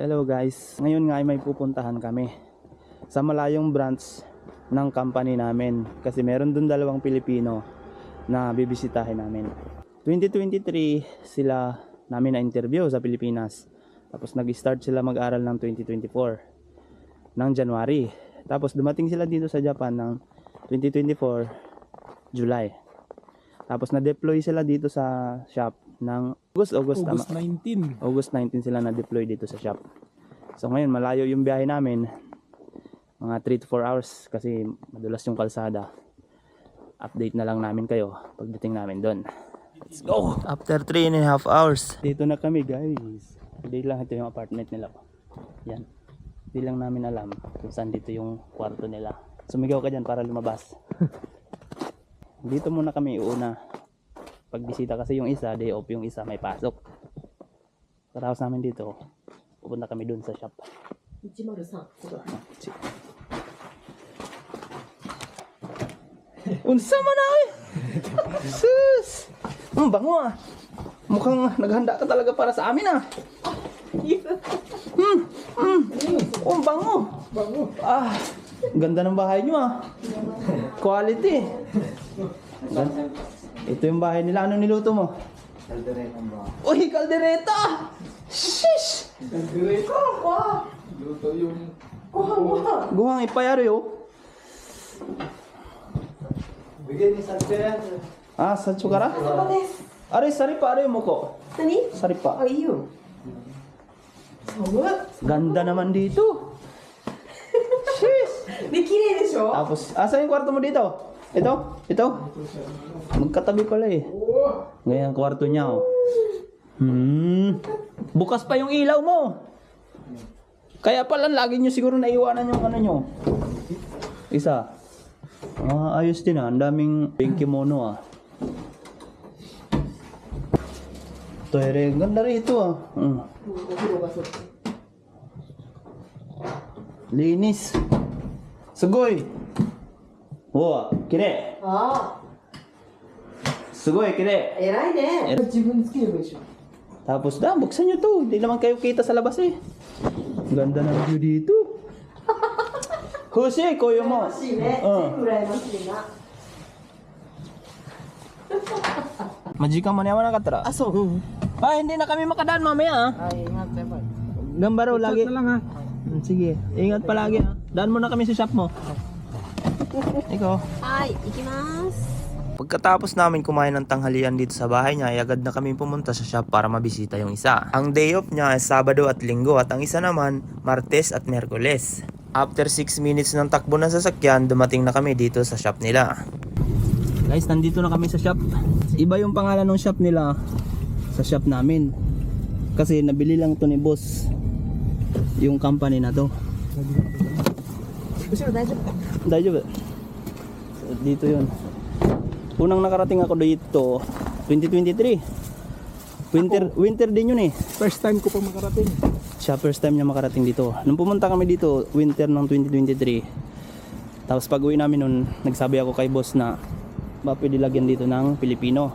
Hello guys. Ngayon nga ay may pupuntahan kami sa malayong branch ng company namin kasi meron dun dalawang Pilipino na bibisitahin namin. 2023 sila namin na interview sa Pilipinas. Tapos nag-start sila mag-aral ng 2024 ng January. Tapos dumating sila dito sa Japan ng 2024 July. Tapos na-deploy sila dito sa shop ng August, August, tama. August 19. August 19 sila na-deploy dito sa shop. So ngayon malayo yung biyahe namin. Mga 3 to 4 hours kasi madulas yung kalsada. Update na lang namin kayo pagdating namin doon. Let's go! After 3 and a half hours. Dito na kami guys. Hindi lang ito yung apartment nila. Yan. Hindi lang namin alam kung saan dito yung kwarto nila. Sumigaw ka dyan para lumabas. dito muna kami uuna pagbisita kasi yung isa day off yung isa may pasok karaos namin dito pupunta kami dun sa shop unsa man ay eh? sus ang bango ah mukhang naghanda ka talaga para sa amin ah Hmm, hmm. Oh, bango. Bango. Ah, ganda ng bahay nyo ah. Quality. Ito yung bahay nila. Anong niluto mo? Kaldereta ba? Uy, kaldereta! Shish! Kaldereta! Wah! Luto yung... Wah, wah! Guhang ipayari oh. Bigyan ni Sanchera. Ah, Sanchukara? Aray, ano saripa. Aray, muko. Nani? Saripa. Ay, yun. Ganda naman dito. Shish! May kirei de Tapos, ah, asa yung kwarto mo dito? Ito? Ito? Magkatabi pala eh. Ngayon kwarto niya oh. Hmm. Bukas pa yung ilaw mo. Kaya pala lagi nyo siguro naiwanan yung ano nyo. Isa. Ah, ayos din ah. Ang daming pink kimono ah. Toire, ganda rito ah. Hmm. お風呂がそっち Linis. Sugoy. Wow, kire. あ Sugoy, あ kire. 偉いね自分つければいいでしょ Tapos da, buksan nyo to. Hindi naman kayo kita sa labas eh. Ganda ng view dito. Jose, koyo 羨 mo. ましいねうん全部羨ましいな Majikan mo naman nakatara. あそううん Ah, hindi na kami makadaan mamaya ah. はいingat ya pak Gambaro lagi. na lang ha. Hmm, Sige, ingat palagi ah. Daan mo na kami sa shop mo. Ikaw. Hi, ikimasu. Pagkatapos namin kumain ng tanghalian dito sa bahay niya, ay agad na kami pumunta sa shop para mabisita yung isa. Ang day off niya ay Sabado at Linggo at ang isa naman, Martes at Merkules. After 6 minutes ng takbo ng sasakyan, dumating na kami dito sa shop nila. Guys, nandito na kami sa shop. Iba yung pangalan ng shop nila sa shop namin. Kasi nabili lang to ni boss yung company na to. 後ろ大丈夫か Dayo Dito yun. Unang nakarating ako dito, 2023. Winter, winter din yun eh. First time ko pa makarating. Siya first time niya makarating dito. Nung pumunta kami dito, winter ng 2023. Tapos pag uwi namin nun, nagsabi ako kay boss na ba pwede lagyan dito ng Pilipino.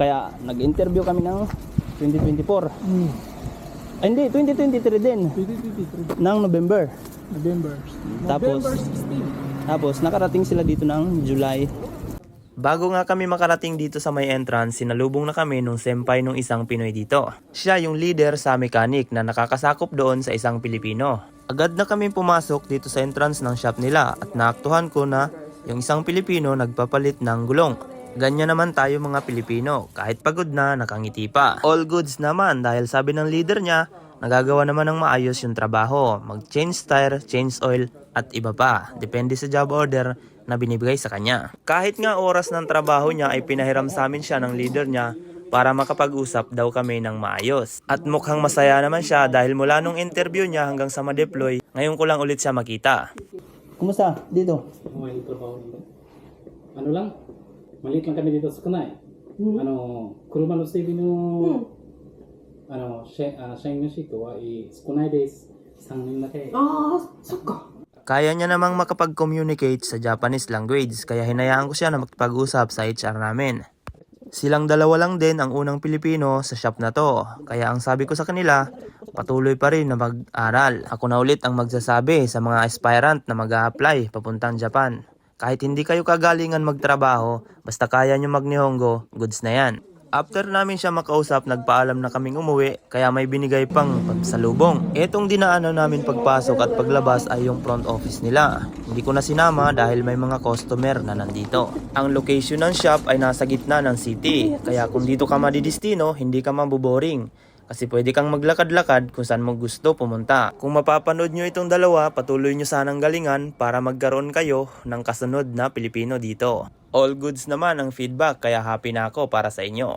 Kaya nag-interview kami ng 2024. Hmm. Ay hindi, 2023 din. 2023. Ng November. November. Tapos- November 16. Tapos nakarating sila dito ng July. Bago nga kami makarating dito sa may entrance, sinalubong na kami nung senpai nung isang Pinoy dito. Siya yung leader sa mechanic na nakakasakop doon sa isang Pilipino. Agad na kami pumasok dito sa entrance ng shop nila at naaktuhan ko na yung isang Pilipino nagpapalit ng gulong. Ganyan naman tayo mga Pilipino, kahit pagod na, nakangiti pa. All goods naman dahil sabi ng leader niya, nagagawa naman ng maayos yung trabaho, mag-change tire, change oil, at iba pa. Depende sa job order na binibigay sa kanya. Kahit nga oras ng trabaho niya ay pinahiram sa amin siya ng leader niya para makapag-usap daw kami ng maayos. At mukhang masaya naman siya dahil mula nung interview niya hanggang sa ma-deploy, ngayon ko lang ulit siya makita. Kumusta? Dito? Ano lang? Maliit lang kami dito sa Kunay. Ano, kuruma no saving no... Ano, she, uh, sharing no shito wa i Kunay days. Isang nin na kayo. ああそっか Kaya niya namang makapag-communicate sa Japanese language kaya hinayaan ko siya na makipag-usap sa HR namin. Silang dalawa lang din ang unang Pilipino sa shop na to. Kaya ang sabi ko sa kanila, patuloy pa rin na mag-aral. Ako na ulit ang magsasabi sa mga aspirant na mag apply papuntang Japan. Kahit hindi kayo kagalingan magtrabaho, basta kaya nyo magnihongo, goods na yan. After namin siya makausap, nagpaalam na kaming umuwi, kaya may binigay pang pagsalubong. Etong dinaanan namin pagpasok at paglabas ay yung front office nila. Hindi ko na sinama dahil may mga customer na nandito. Ang location ng shop ay nasa gitna ng city, kaya kung dito ka madidistino, hindi ka mabuboring. Kasi pwede kang maglakad-lakad kung saan mo gusto pumunta. Kung mapapanood nyo itong dalawa, patuloy nyo sanang galingan para magkaroon kayo ng kasunod na Pilipino dito. All goods naman ang feedback kaya happy na ako para sa inyo.